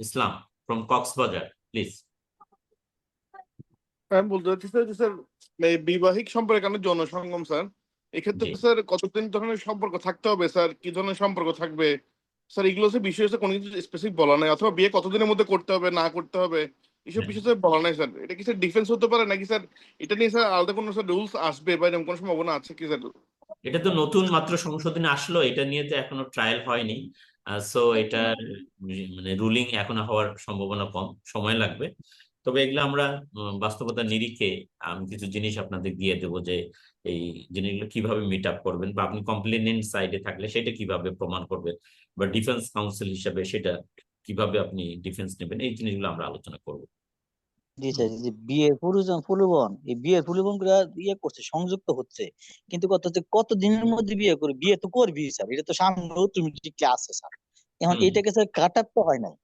Islam from Cox's Bazar please আমি বলতে চাচ্ছি স্যার স্যার বিবাহিক সম্পর্কে কেন জনসঙ্গম স্যার এক্ষেত্রে স্যার কতদিন ধরনের সম্পর্ক থাকতে হবে স্যার কি ধরনের সম্পর্ক থাকবে? স্যার এগুলো হচ্ছে বিষয় হচ্ছে কোনো কিছু স্পেসিফিক বলা নাই। অথবা বিয়ে কতদিনের মধ্যে করতে হবে না করতে হবে এইসব হ্যাঁ। বিষয় বলা নাই স্যার এটা কি স্যার ডিফেন্স হতে পারে? নাকি স্যার এটা নিয়ে স্যার আলাদা কোনো স্যার রুলস আসবে বা এরকম কোনো সম্ভাবনা আছে কি স্যার এটা তো নতুন মাত্র সংশোধনে আসলো, এটা নিয়ে তো এখনও ট্রায়াল হয়নি। সো এটা মানে রুলিং এখনও হওয়ার সম্ভাবনা কম, সময় লাগবে। তবে এগুলো আমরা বাস্তবতার নিরিখে আমি কিছু জিনিস আপনাদের দিয়ে দেবো যে এই জিনিসগুলো কীভাবে মিট আপ করবেন বা আপনি কমপ্লেনেন্ট সাইডে থাকলে সেটা কীভাবে প্রমাণ করবেন বা ডিফেন্স কাউন্সিল হিসাবে সেটা কীভাবে আপনি ডিফেন্স নেবেন, এই জিনিসগুলো আমরা আলোচনা করব। জি স্যার যে বিয়ে পুরুষজন ফুলবন এই বিয়েরগুলা ইয়ে করছে সংযুক্ত হচ্ছে। কিন্তু কথা হচ্ছে কত দিনের মধ্যে বিয়ে করবে? বিয়ে তো করবি স্যার এটা তো সামনে অটোমেটিকলি আছে স্যার এখন। এটাকে স্যার কাটার তো হয় নাই।